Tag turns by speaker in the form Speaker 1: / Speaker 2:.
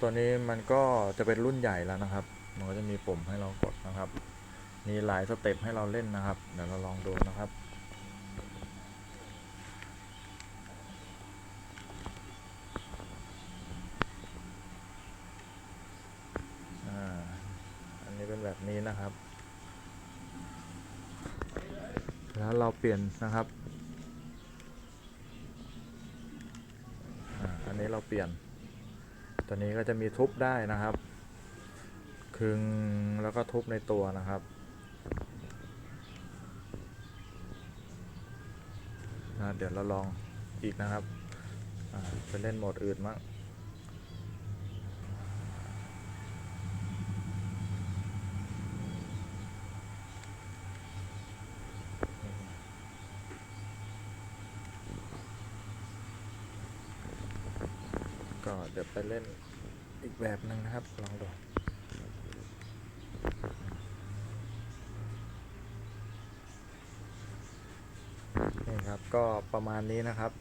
Speaker 1: ตัวนี้มันก็จะเป็นรุ่นใหญ่แล้วนะครับ มันก็จะมีปุ่มให้เรากดนะครับ มีหลายสเต็ปให้เราเล่นนะครับ เดี๋ยวเราลองดูนะครับอ่าอันนี้เป็นแบบนี้นะครับ แล้วเราเปลี่ยนนะครับอ่าอันนี้เราเปลี่ยน ตัวนี้ก็จะมีทุบได้นะครับ คึงแล้วก็ทุบในตัวนะครับเดี๋ยวเราลองอีกนะครับไปเล่นโหมดอื่นมั้ง ก็เดี๋ยวไปเล่นอีกแบบหนึ่งนะครับ ลองดูนี่ครับก็ประมาณนี้นะครับ